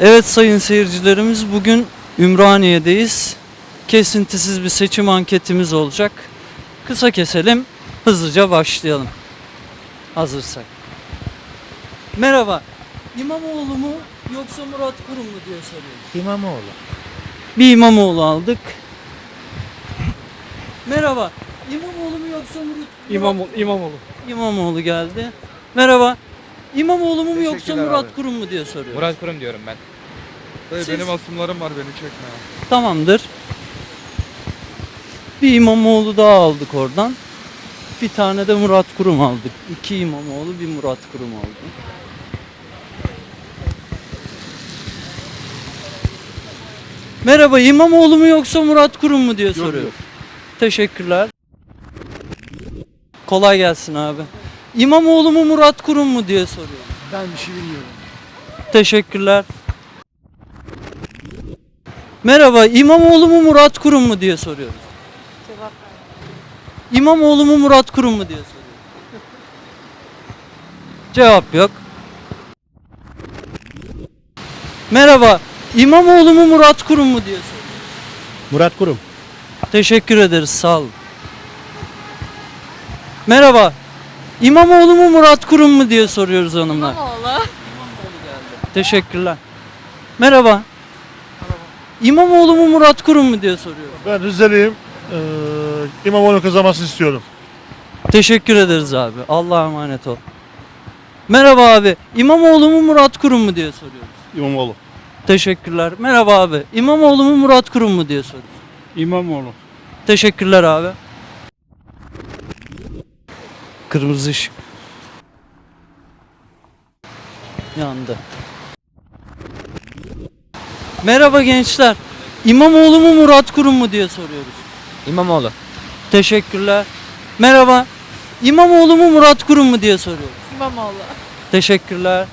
Evet sayın seyircilerimiz bugün Ümraniye'deyiz. Kesintisiz bir seçim anketimiz olacak. Kısa keselim, hızlıca başlayalım. Hazırsak. Merhaba. İmamoğlu mu yoksa Murat Kurum mu diye soruyoruz. İmamoğlu. Bir İmamoğlu aldık. Merhaba. İmamoğlu mu yoksa Murat İmamoğlu, İmamoğlu. İmamoğlu geldi. Merhaba. İmamoğlu mu yoksa Teşekkürler Murat abi. Kurum mu diye soruyoruz. Murat Kurum diyorum ben. Dayı Siz- benim asımlarım var beni çekme ya. Tamamdır. Bir İmamoğlu daha aldık oradan. Bir tane de Murat Kurum aldık. İki İmamoğlu, bir Murat Kurum aldık. Merhaba, İmamoğlu mu yoksa Murat Kurum mu diye soruyor. Teşekkürler. Kolay gelsin abi. İmamoğlu mu Murat Kurum mu diye soruyor. Ben bir şey bilmiyorum. Teşekkürler. Merhaba, İmamoğlu mu Murat Kurum mu diye soruyoruz. Cevap İmamoğlu mu Murat Kurum mu diye soruyoruz. Cevap yok. Merhaba, İmamoğlu mu Murat Kurum mu diye soruyoruz. Murat Kurum. Teşekkür ederiz, sağ olun. Merhaba, İmamoğlu mu Murat Kurum mu diye soruyoruz hanımlar. İmamoğlu. Teşekkürler. Merhaba. İmamoğlu mu Murat Kurum mu diye soruyor. Ben Rizeliyim. Ee, İmamoğlu kazanmasını istiyorum. Teşekkür ederiz abi. Allah'a emanet ol. Merhaba abi. İmamoğlu mu Murat Kurum mu diye soruyoruz. İmamoğlu. Teşekkürler. Merhaba abi. İmamoğlu mu Murat Kurum mu diye soruyoruz. İmamoğlu. Teşekkürler abi. Kırmızı ışık. Yandı. Merhaba gençler. İmamoğlu mu Murat Kurum mu diye soruyoruz. İmamoğlu. Teşekkürler. Merhaba. İmamoğlu mu Murat Kurum mu diye soruyoruz. İmamoğlu. Teşekkürler.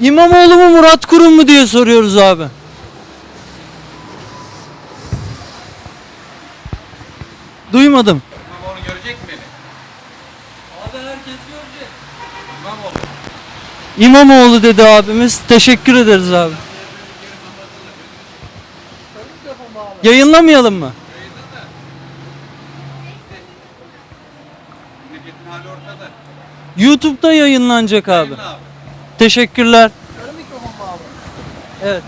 İmamoğlu mu Murat Kurum mu diye soruyoruz abi. Duymadım. İmamoğlu görecek mi beni? Abi herkes görecek. İmamoğlu. İmamoğlu dedi abimiz. Teşekkür ederiz abi. Yayınlamayalım mı? YouTube'da yayınlanacak abi. Teşekkürler. Evet.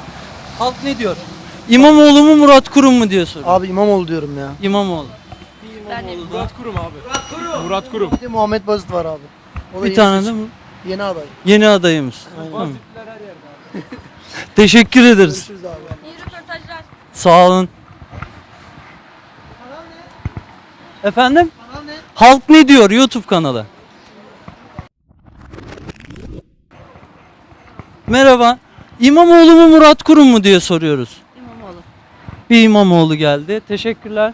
Halk ne diyor? İmamoğlu mu Murat Kurum mu soruyor. Abi İmamoğlu diyorum ya. İmamoğlu. Ben de Murat Kurum abi. Murat Kurum. Bir de Muhammed Bazıt var abi. O da Bir yeni tane de seçim- mi? Yeni aday. Yeni adayımız. Aynen. Tamam. Teşekkür ederiz. Görüşürüz abi. İyi röportajlar. Sağ olun. Efendim? Halk ne diyor YouTube kanalı? Merhaba. İmamoğlu mu Murat Kurum mu diye soruyoruz. İmamoğlu. Bir İmamoğlu geldi. Teşekkürler.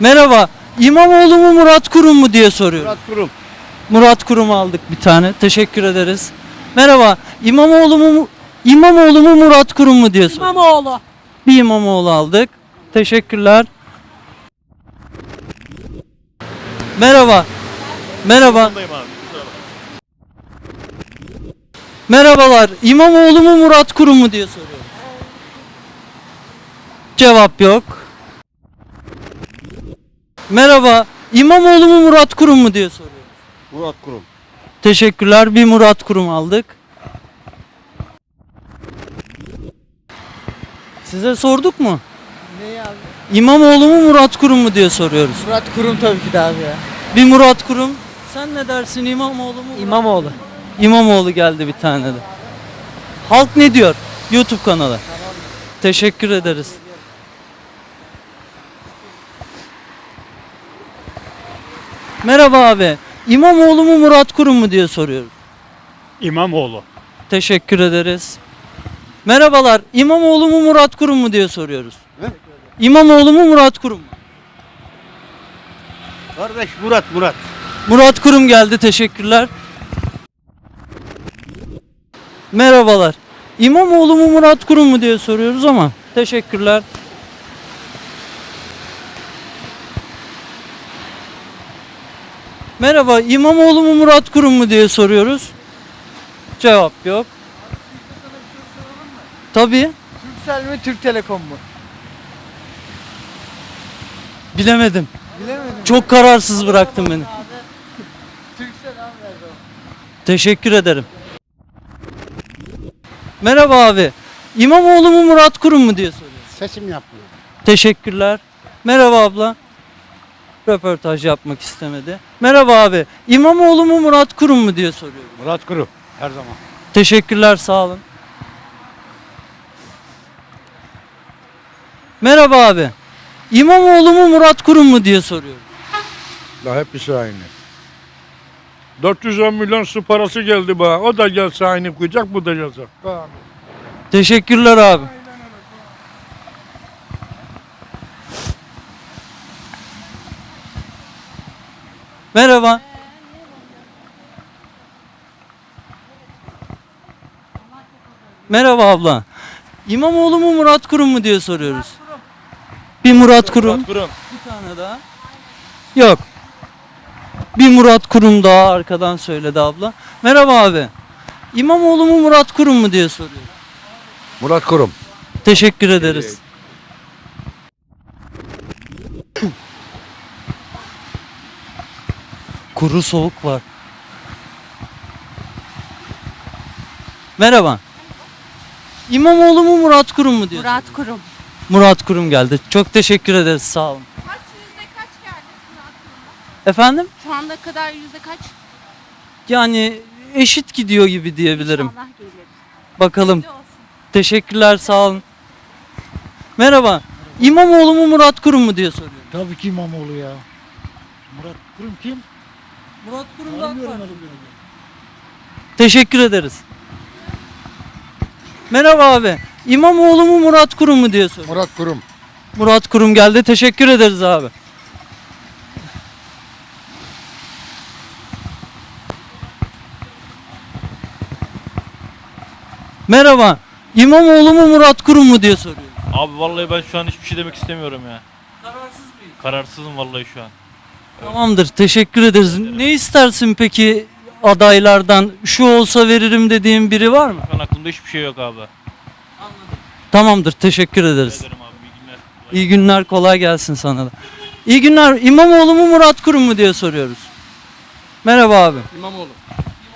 Merhaba. İmamoğlu mu Murat Kurum mu diye soruyoruz. Murat Kurum. Murat Kurum aldık bir tane. Teşekkür ederiz. Merhaba. İmamoğlu mu İmamoğlu mu Murat Kurum mu diye soruyoruz. İmamoğlu. Bir İmamoğlu aldık. Teşekkürler. Merhaba. Merhaba. Merhabalar. İmamoğlu mu Murat Kurum mu diye soruyoruz. Cevap yok. Merhaba. İmamoğlu mu Murat Kurum mu diye soruyoruz. Murat Kurum. Teşekkürler. Bir Murat Kurum aldık. Size sorduk mu? Ne abi? İmamoğlu mu Murat Kurum mu diye soruyoruz. Murat Kurum tabii ki de abi ya. Bir Murat Kurum. Sen ne dersin İmamoğlu mu? Murat- İmamoğlu. İmamoğlu geldi bir tane de. Halk ne diyor? YouTube kanalı. Teşekkür ederiz. Merhaba abi. İmamoğlu mu Murat Kurum mu diye soruyoruz. İmamoğlu. Teşekkür ederiz. Merhabalar. İmamoğlu mu Murat Kurum mu diye soruyoruz. İmamoğlu mu Murat Kurum mu? Kardeş Murat Murat. Murat Kurum geldi. Teşekkürler. Merhabalar. İmamoğlu mu Murat Kurum mu diye soruyoruz ama teşekkürler. Merhaba İmamoğlu mu Murat Kurum mu diye soruyoruz. Cevap yok. Tabii. Türksel mi Türk Telekom mu? Bilemedim. Bilemedim. Çok kararsız bıraktın beni. Türksel abi zaman. Teşekkür ederim. Merhaba abi. İmamoğlu mu Murat Kurum mu diye soruyoruz. Seçim yapmıyor. Teşekkürler. Merhaba abla. Röportaj yapmak istemedi. Merhaba abi. İmamoğlu mu Murat Kurum mu diye soruyoruz. Murat Kuru her zaman. Teşekkürler sağ olun. Merhaba abi. İmamoğlu mu Murat Kurum mu diye soruyoruz. La hepsi aynı. 410 milyon su parası geldi bana. O da gelse aynı koyacak, bu da gelse. Teşekkürler abi. Merhaba. Merhaba abla. İmamoğlu mu Murat Kurum mu diye soruyoruz. Bir Murat Kurum. Kurum. Bir tane daha. Yok. Bir Murat Kurum daha arkadan söyledi abla. Merhaba abi. İmamoğlu mu Murat Kurum mu diye soruyor. Murat Kurum. Teşekkür ederiz. Kuru soğuk var. Merhaba. İmamoğlu mu Murat Kurum mu diyor? Murat Kurum. Murat Kurum geldi. Çok teşekkür ederiz. Sağ olun. Kaç yüzde kaç geldi Murat Kurum'a? Efendim? Şu anda kadar yüzde kaç? Yani eşit gidiyor gibi diyebilirim. İnşallah gelir. Bakalım. Hayırlı olsun. Teşekkürler. Sağ olun. Merhaba. İmamoğlu mu Murat Kurum mu diye soruyorum. Tabii ki İmamoğlu ya. Murat Kurum kim? Murat Kurum Tanımıyorum öyle birini. Teşekkür ederiz. Merhaba abi. İmamoğlu mu Murat Kurum mu diye. Murat Kurum. Murat Kurum geldi. Teşekkür ederiz abi. Merhaba. İmamoğlu mu Murat Kurum mu diye soruyorum. Abi vallahi ben şu an hiçbir şey demek istemiyorum ya. Kararsız mıyım? Kararsızım vallahi şu an. Tamamdır. Teşekkür ederiz. Ne istersin peki adaylardan? Şu olsa veririm dediğin biri var mı? Şu an aklımda hiçbir şey yok abi. Tamamdır. Teşekkür ederiz. Ederim abi iyi günler. İyi günler. Kolay gelsin sana da. İyi günler. İmamoğlu mu Murat Kurum mu diye soruyoruz. Merhaba abi. İmamoğlu.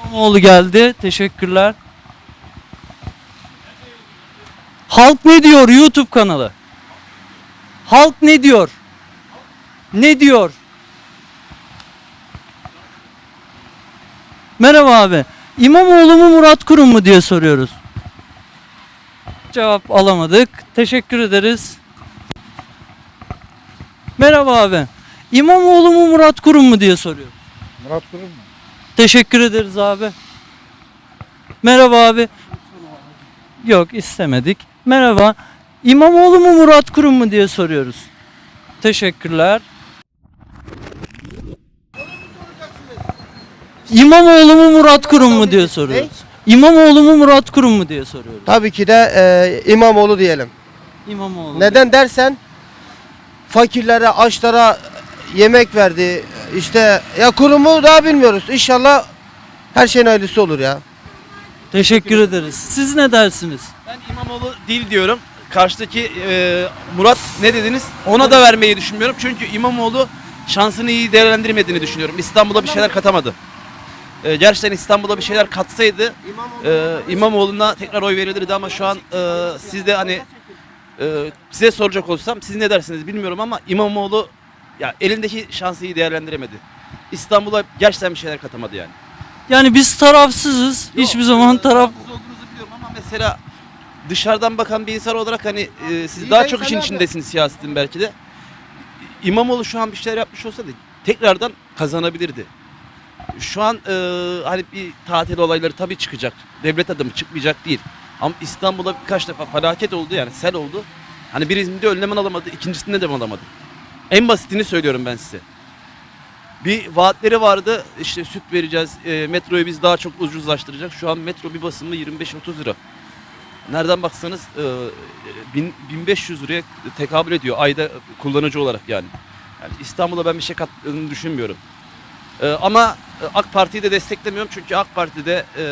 İmamoğlu geldi. Teşekkürler. Halk ne diyor YouTube kanalı? Halk ne diyor? Ne diyor? Merhaba abi. İmamoğlu mu Murat Kurum mu diye soruyoruz. Cevap alamadık. Teşekkür ederiz. Merhaba abi. İmamoğlu mu Murat Kurum mu diye soruyoruz. Murat Kurum mu? Teşekkür ederiz abi. Merhaba abi. Yok istemedik. Merhaba. İmamoğlu mu Murat Kurum mu diye soruyoruz. Teşekkürler. İmamoğlu mu Murat Kurum mu diye soruyoruz. İmamoğlu mu Murat Kurum mu diye soruyoruz. Tabii ki de e, İmamoğlu diyelim. İmamoğlu. Neden dersen fakirlere, açlara yemek verdi. İşte ya kurumu daha bilmiyoruz. İnşallah her şeyin hayırlısı olur ya. Teşekkür ederiz. Siz ne dersiniz? Ben İmamoğlu değil diyorum. Karşıdaki e, Murat ne dediniz? Ona da vermeyi düşünmüyorum. Çünkü İmamoğlu şansını iyi değerlendirmediğini düşünüyorum. İstanbul'a bir şeyler katamadı. E, gerçekten İstanbul'a bir şeyler katsaydı e, İmamoğlu'na tekrar oy verilirdi ama şu an e, siz de hani e, size soracak olsam siz ne dersiniz bilmiyorum ama İmamoğlu ya elindeki şansı iyi değerlendiremedi. İstanbul'a gerçekten bir şeyler katamadı yani. Yani biz tarafsızız. Hiçbir zaman Yok, taraf tarafsız olduğunuzu biliyorum ama mesela dışarıdan bakan bir insan olarak hani e, siz daha çok işin içindesiniz siyasetin belki de. İmamoğlu şu an bir şeyler yapmış olsaydı tekrardan kazanabilirdi. Şu an e, hani bir tatil olayları tabii çıkacak. Devlet adamı çıkmayacak değil. Ama İstanbul'da birkaç defa felaket oldu yani sel oldu. Hani birisinde önlem alamadı, ikincisinde de alamadı? En basitini söylüyorum ben size. Bir vaatleri vardı işte süt vereceğiz, e, metroyu biz daha çok ucuzlaştıracak. Şu an metro bir basımı 25-30 lira. Nereden baksanız e, bin- 1500 liraya tekabül ediyor ayda kullanıcı olarak yani. yani İstanbul'a ben bir şey kattığını düşünmüyorum. Ee, ama e, AK Parti'yi de desteklemiyorum çünkü AK Parti'de e,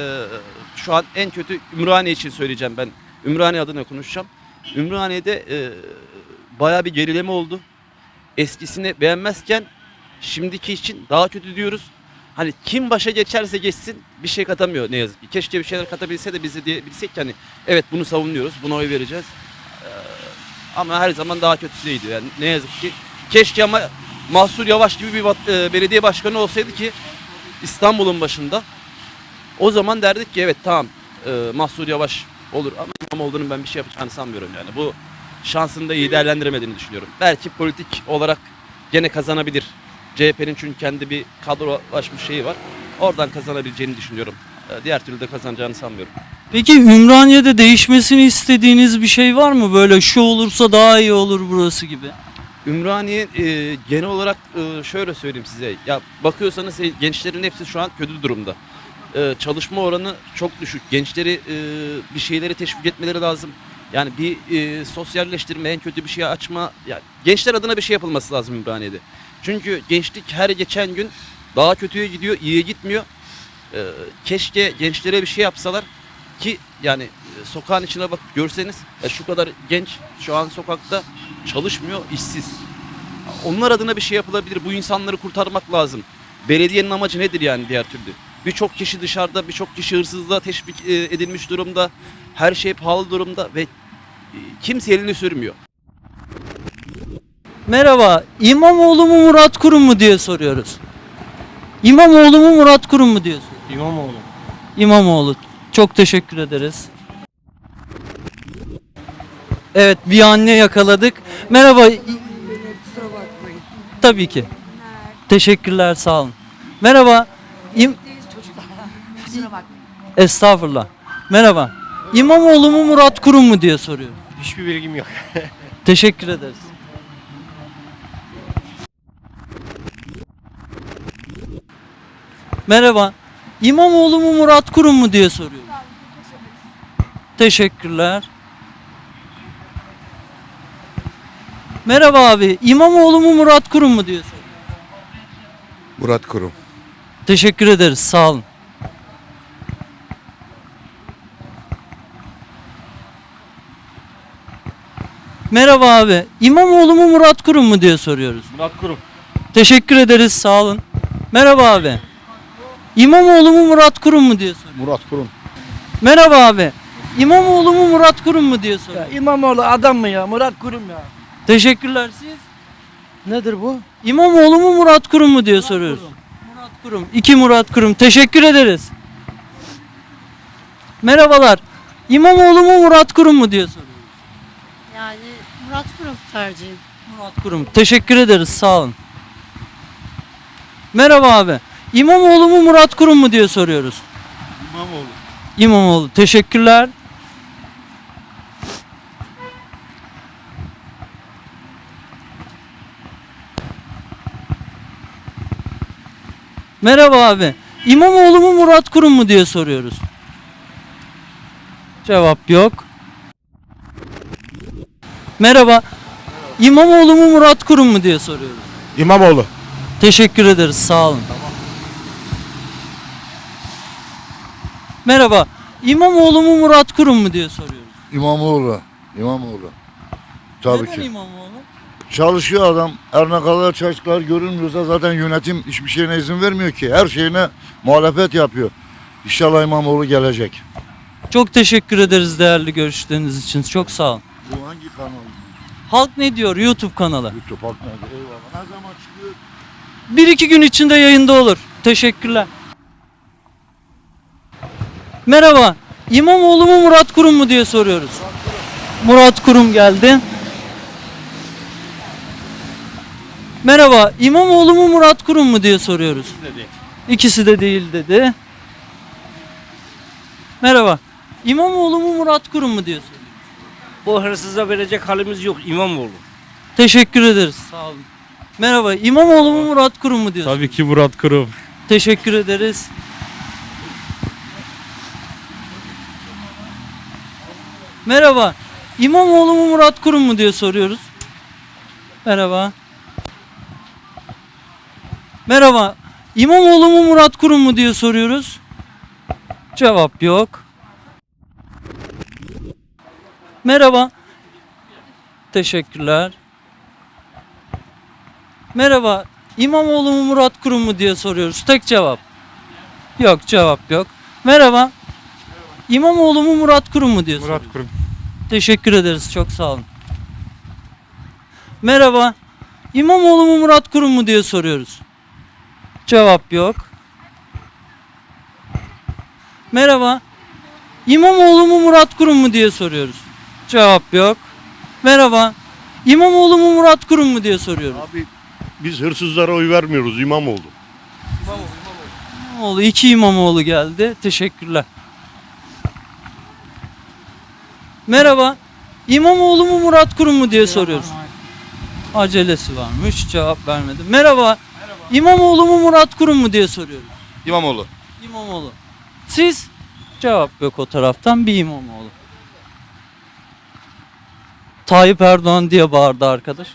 şu an en kötü Ümraniye için söyleyeceğim ben. Ümraniye adına konuşacağım. Ümraniye'de e, bayağı bir gerileme oldu. Eskisini beğenmezken şimdiki için daha kötü diyoruz. Hani kim başa geçerse geçsin bir şey katamıyor ne yazık ki. Keşke bir şeyler katabilse de biz de diyebilsek ki hani evet bunu savunuyoruz, buna oy vereceğiz. Ee, ama her zaman daha kötüsüydü yani ne yazık ki. Keşke ama Mahsur Yavaş gibi bir e, belediye başkanı olsaydı ki İstanbul'un başında. O zaman derdik ki evet tamam e, Mahsur Yavaş olur ama İmamoğlu'nun ben bir şey yapacağını sanmıyorum yani. Bu şansını da iyi değerlendiremediğini düşünüyorum. Belki politik olarak gene kazanabilir. CHP'nin çünkü kendi bir kadrolaşmış şeyi var. Oradan kazanabileceğini düşünüyorum. E, Diğer türlü de kazanacağını sanmıyorum. Peki Ümraniye'de değişmesini istediğiniz bir şey var mı? Böyle şu olursa daha iyi olur burası gibi. Ümraniye e, genel olarak e, şöyle söyleyeyim size. Ya bakıyorsanız e, gençlerin hepsi şu an kötü durumda. E, çalışma oranı çok düşük. Gençleri e, bir şeyleri teşvik etmeleri lazım. Yani bir e, sosyalleştirme, en kötü bir şey açma. Ya gençler adına bir şey yapılması lazım Ümraniye'de. Çünkü gençlik her geçen gün daha kötüye gidiyor, iyiye gitmiyor. E, keşke gençlere bir şey yapsalar ki yani e, sokağın içine bak görseniz ya şu kadar genç şu an sokakta çalışmıyor, işsiz. Onlar adına bir şey yapılabilir. Bu insanları kurtarmak lazım. Belediyenin amacı nedir yani diğer türlü? Birçok kişi dışarıda, birçok kişi hırsızlığa teşvik e, edilmiş durumda. Her şey pahalı durumda ve e, kimse elini sürmüyor. Merhaba, İmamoğlu mu Murat Kurum mu diye soruyoruz. İmamoğlu mu Murat Kurum mu soruyoruz. İmamoğlu. İmamoğlu. Çok teşekkür ederiz. Evet, bir anne yakaladık. Merhaba. Tabii ki. Teşekkürler, sağ olun. Merhaba. İm. Estağfurullah. Merhaba. İmamoğlu mu Murat Kurum mu diye soruyorum. Hiçbir bilgim yok. Teşekkür ederiz. Merhaba. İmamoğlu mu Murat Kurum mu diye soruyorum. Teşekkürler. Merhaba abi. İmamoğlu mu Murat Kurum mu soruyorum. Murat Kurum. Teşekkür ederiz. Sağ olun. Merhaba abi. İmamoğlu mu Murat Kurum mu diye soruyoruz. Murat Kurum. Teşekkür ederiz. Sağ olun. Merhaba abi. İmamoğlu mu Murat Kurum mu diye soruyoruz. Murat Kurum. Merhaba abi. İmamoğlu mu Murat Kurum mu diye soruyoruz. İmamoğlu adam mı ya? Murat Kurum ya. Teşekkürler siz. Nedir bu? İmamoğlu mu Murat Kurum mu diye soruyoruz. Murat Kurum. İki Murat Kurum. Teşekkür ederiz. Merhabalar. İmamoğlu mu Murat Kurum mu diye soruyoruz. Yani Murat Kurum tercihim. Murat Kurum. Teşekkür ederiz. Sağ olun. Merhaba abi. İmamoğlu mu Murat Kurum mu diye soruyoruz. İmamoğlu. İmamoğlu. Teşekkürler. Merhaba abi. İmamoğlu mu Murat Kurum mu diye soruyoruz. Cevap yok. Merhaba. İmamoğlu mu Murat Kurum mu diye soruyoruz. İmamoğlu. Teşekkür ederiz. Sağ olun. Merhaba. İmamoğlu mu Murat Kurum mu diye soruyoruz. İmamoğlu. İmamoğlu. Tabii Neden ki. İmamoğlu? Çalışıyor adam. Her ne kadar çalıştıkları görünmüyorsa zaten yönetim hiçbir şeyine izin vermiyor ki. Her şeyine muhalefet yapıyor. İnşallah İmamoğlu gelecek. Çok teşekkür ederiz değerli görüşleriniz için. Çok sağ olun. Bu hangi kanal? Halk ne diyor YouTube kanalı? YouTube Halk nerede? Eyvallah. Ne zaman çıkıyor? Bir iki gün içinde yayında olur. Teşekkürler. Merhaba. İmamoğlu mu Murat Kurum mu diye soruyoruz. Murat Kurum geldi. Merhaba. İmamoğlu mu Murat Kurum mu diye soruyoruz. İkisi de değil dedi. Merhaba. İmamoğlu mu Murat Kurum mu diye soruyoruz. Bu hırsıza verecek halimiz yok İmamoğlu. Teşekkür ederiz. Sağ olun. Merhaba. İmamoğlu mu Murat Kurum mu diye Tabii ki Murat Kurum. Teşekkür ederiz. Merhaba. İmamoğlu mu Murat Kurum mu diye soruyoruz. Merhaba. Merhaba. İmamoğlu mu Murat Kurum mu diye soruyoruz. Cevap yok. Merhaba. Teşekkürler. Merhaba. İmamoğlu mu Murat Kurum mu diye soruyoruz. Tek cevap. Yok cevap yok. Merhaba. İmamoğlu mu Murat Kurum mu diye soruyoruz. Murat Kurum. Teşekkür ederiz. Çok sağ olun. Merhaba. İmamoğlu mu Murat Kurum mu diye soruyoruz. Cevap yok. Merhaba. İmamoğlu mu Murat Kurum mu diye soruyoruz. Cevap yok. Merhaba. İmamoğlu mu Murat Kurum mu diye soruyoruz. Abi biz hırsızlara oy vermiyoruz İmamoğlu. İmamoğlu iki İmamoğlu geldi. Teşekkürler. Merhaba. İmamoğlu mu Murat Kurum mu diye soruyoruz. Acelesi varmış. Cevap vermedi. Merhaba. İmamoğlu mu Murat Kurum mu diye soruyoruz. İmamoğlu. İmamoğlu. Siz? Cevap yok o taraftan. Bir İmamoğlu. Tayyip Erdoğan diye bağırdı arkadaş.